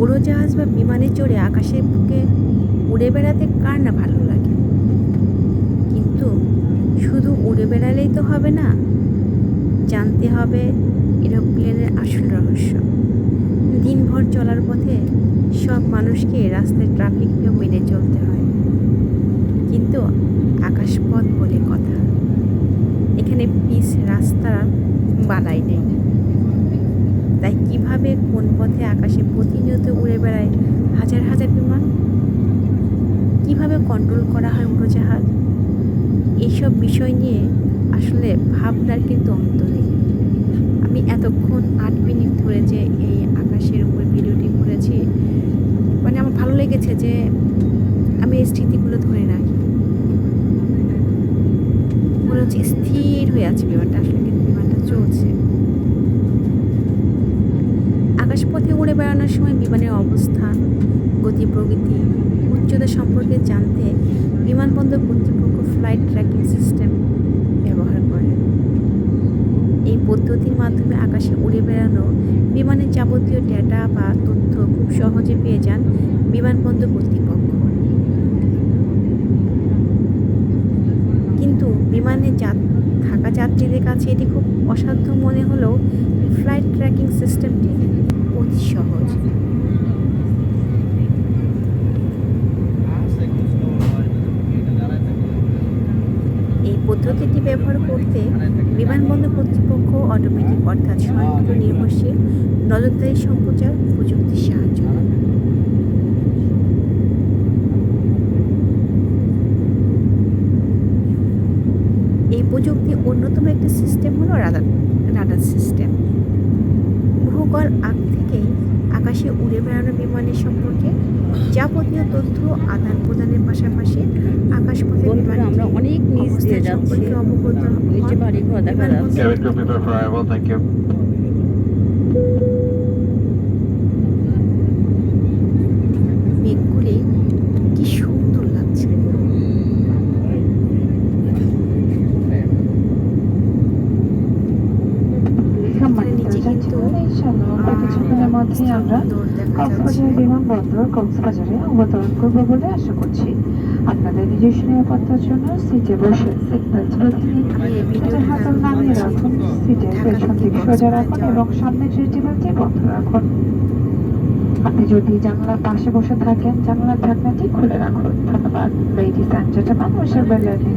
উড়োজাহাজ বা বিমানে চড়ে আকাশের বুকে উড়ে বেড়াতে কার না ভালো লাগে? কিন্তু শুধু উড়ে বেড়ালেই তো হবে না, জানতে হবে এরোপ্লেনের আসল রহস্য। দিনভর চলার পথে সব মানুষকে রাস্তায় ট্রাফিক নিয়ম মেনে চলতে হয়। কিন্তু আকাশপথ বলে কথা। এখানে পিস রাস্তা বালাই নেই। তাই কীভাবে কোন পথে আকাশে প্রতিনিয়ত উড়ে বেড়ায় হাজার হাজার বিমান কীভাবে কন্ট্রোল করা হয় উড়োজাহাজ? এইসব বিষয় নিয়ে আসলে ভাবনার কিন্তু অন্ত নেই। আমি এতক্ষণ আট মিনিট ধরে যে এই আকাশের উপর ভিডিওটি করেছি মানে আমার ভালো লেগেছে যে আমি এই স্মৃতিগুলো ধরে রাখি। মনে হচ্ছে স্থির হয়ে আছে বিমানটা আসলে কিন্তু বিমানটা চলছে। আকাশপথে উড়ে বেড়ানোর সময় বিমানের অবস্থান, গতি প্রকৃতি উচ্চতা সম্পর্কে জানতে বিমানবন্দর কর্তৃপক্ষ ফ্লাইট ট্র্যাকিং সিস্টেম ব্যবহার করে। এই পদ্ধতির মাধ্যমে আকাশে উড়ে বেড়ানো বিমানের যাবতীয় ডেটা বা তথ্য খুব সহজে পেয়ে যান বিমানবন্দর কর্তৃপক্ষ। কিন্তু বিমানে যাত- থাকা যাত্রীদের কাছে এটি খুব অসাধ্য মনে হলেও ফ্লাইট ট্র্যাকিং সিস্টেমটি অতি সহজ এই পদ্ধতিটি ব্যবহার করতে বিমানবন্দর কর্তৃপক্ষ অটোমেটিক অর্থাৎ স্বয়ংক্রিয় নির্ভরশীল, নজরদারি সম্প্রচার প্রযুক্তির সাহায্য। এই প্রযুক্তির অন্যতম একটি সিস্টেম হলো রাডার রাডার সিস্টেম ভূগোল আগ থেকেই আকাশে উড়ে বেড়ানো বিমানের সম্পর্কে যাবতীয় তথ্য আদান প্রদানের পাশাপাশি আকাশপথে আমরা অনেক নিচ দিয়ে যাচ্ছি। অবগত নিচে বাড়ি ঘর দেখা যাচ্ছে। কিছুক্ষণের আমরা সুন্দর কক্সবাজার বিমানবন্দর, কক্সবাজারে অবতরণ করব বলে আশা করছি। আপনাদের নিজস্ব নিরাপত্তার জন্য সিটে বসে সিট নামিয়ে রাখুন। সিটের পেছন দিক সোজা রাখুন এবং সামনের সিট টেবিলটি বন্ধ রাখুন। আপনি যদি জানলার পাশে বসে থাকেন জানলার ঢাকনাটি খুলে রাখুন ধন্যবাদ লেডিস অ্যান্ড জেন্টলম্যান লার্নিং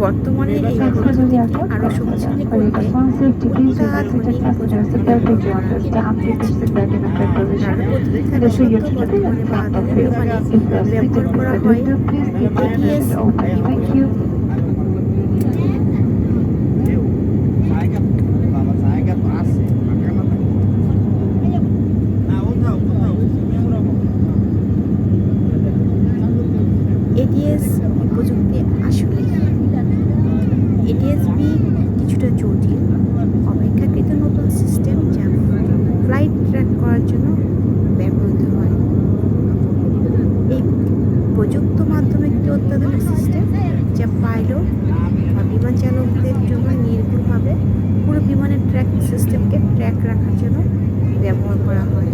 বর্তমানে এই পদ্ধতি আরও শক্তিশালী করতে হয় ATS Thank you. এডিএস প্রযুক্তি আসলে এডিএস বি কিছুটা জটিল। অপেক্ষাকৃত নতুন সিস্টেম যা ফ্লাইট ট্র্যাক করার জন্য ব্যবহৃত হয়। এই প্রযুক্ত মাধ্যমে একটি অত্যাধুনিক সিস্টেম যা পাইলট বা বিমান চালকদের জন্য নির্ভুলভাবে পুরো বিমানের ট্র্যাকিং সিস্টেমকে ট্র্যাক রাখার জন্য ব্যবহার করা হয়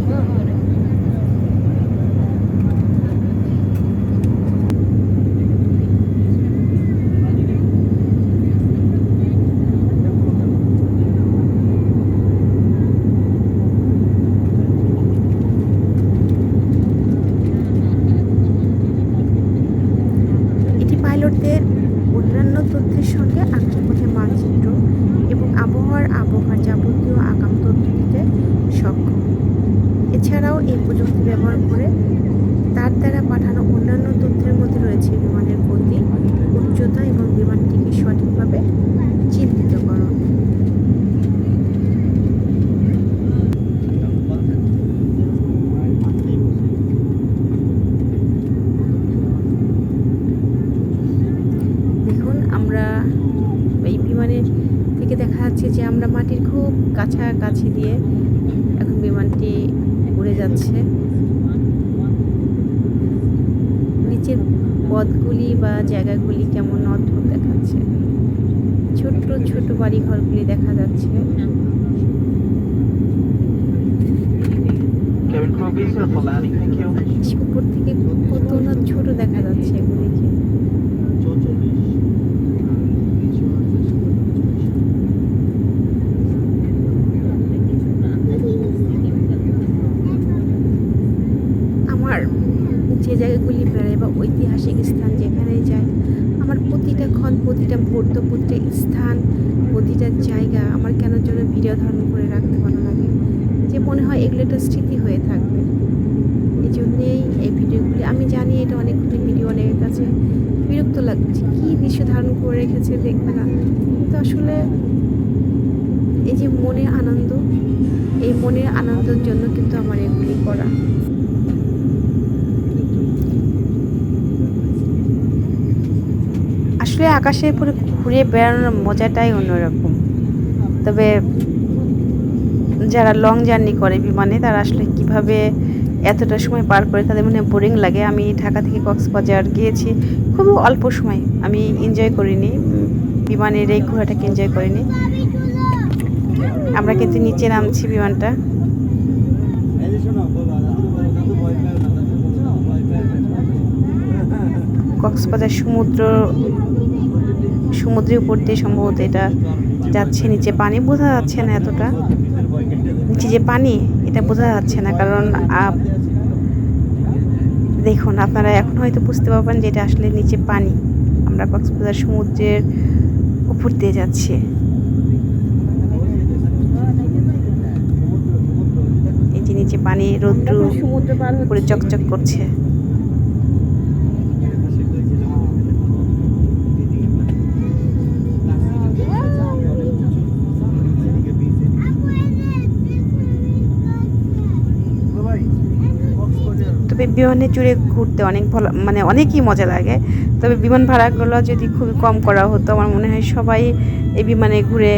এটি পাইলটদের অন্যান্য তথ্যের সঙ্গে আকাশপথের মানচিত্র এবং আবহাওয়ার আবহাওয়ার যাবতীয় আগাম তথ্য দিতে সক্ষম। এছাড়াও এই প্রযুক্তি ব্যবহার করে তার দ্বারা পাঠানো অন্যান্য তথ্যের মধ্যে রয়েছে বিমানের গতি, উচ্চতা এবং বিমানটিকে সঠিকভাবে চিহ্নিতকরণ দেখুন আমরা এই বিমানের থেকে দেখা যাচ্ছে যে আমরা মাটির খুব কাছাকাছি দিয়ে এখন বিমানটি উড়ে যাচ্ছে। নিচের পথগুলি বা জায়গাগুলি কেমন অদ্ভুত দেখাচ্ছে। ছোট্ট ছোট বাড়ি ঘরগুলি দেখা যাচ্ছে. উপর থেকে কত না ছোট দেখা যাচ্ছে এগুলিকে আমার যে জায়গাগুলি বেড়াই বা ঐতিহাসিক স্থান যেখানেই যাই আমার প্রতিটা ক্ষণ প্রতিটা মুহূর্ত প্রতিটা স্থান প্রতিটা জায়গা আমার কেন জন্য ভিডিও ধারণ করে রাখতে ভালো লাগে? যে মনে হয় এগুলো একটা স্মৃতি হয়ে থাকবে। এই জন্যেই এই ভিডিওগুলি, আমি জানি এটা অনেকগুলি ভিডিও অনেকের কাছে বিরক্ত লাগছে কী দৃশ্য ধারণ করে রেখেছে দেখবে না। কিন্তু আসলে এই যে মনের আনন্দ, এই মনের আনন্দের জন্য কিন্তু আমার এগুলি করা। আসলে আকাশে পুরো ঘুরে বেড়ানোর মজাটাই অন্যরকম। তবে যারা লং জার্নি করে বিমানে, তারা আসলে কীভাবে এতটা সময় পার করে তাদের মনে বোরিং লাগে। আমি ঢাকা থেকে কক্সবাজার গিয়েছি, খুবই অল্প সময়। আমি এনজয় করিনি। বিমানের এই ঘোরাটাকে এনজয় করিনি। আমরা কিন্তু নিচে নামছি বিমানটা। কক্সবাজার সমুদ্র সমুদ্রের উপর দিয়ে সম্ভবত এটা যাচ্ছে নিচে। পানি বোঝা যাচ্ছে না এতটা। নিচে যে পানি এটা বোঝা যাচ্ছে না। কারণ দেখুন আপনারা এখন হয়তো বুঝতে পারবেন যে এটা আসলে নিচে পানি। আমরা কক্সবাজার সমুদ্রের উপর দিয়ে যাচ্ছি। এই যে নিচে পানি রৌদ্র সমুদ্র পার উপরে চকচক করছে তবে বিমানে চড়ে ঘুরতে অনেক ভালো মানে অনেকই মজা লাগে। তবে বিমান ভাড়াগুলো যদি খুবই কম করা হতো, আমার মনে হয় সবাই এই বিমানে ঘুরে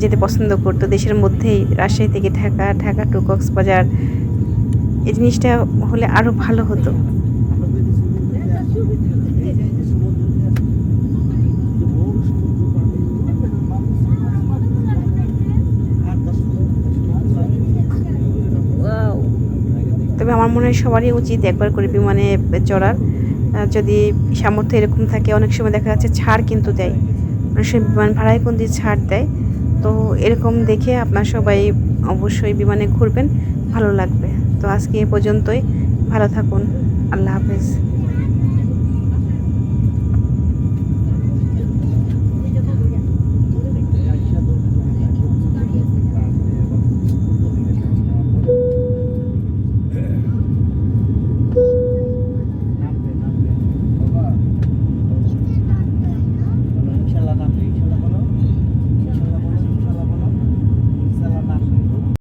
যেতে পছন্দ করতো। দেশের মধ্যেই রাজশাহী থেকে ঢাকা ঢাকা টু কক্সবাজার, এই জিনিসটা হলে আরও ভালো হতো। আমার মনে হয় সবারই উচিত একবার করে বিমানে চড়ার। যদি সামর্থ্য এরকম থাকে, অনেক সময় দেখা যাচ্ছে ছাড় কিন্তু দেয়। অনেক সময় বিমান ভাড়ায় কোন দিয়ে ছাড় দেয়। তো এরকম দেখে আপনার সবাই অবশ্যই বিমানে ঘুরবেন, ভালো লাগবে। তো আজকে এ পর্যন্তই। ভালো থাকুন। আল্লাহ হাফেজ।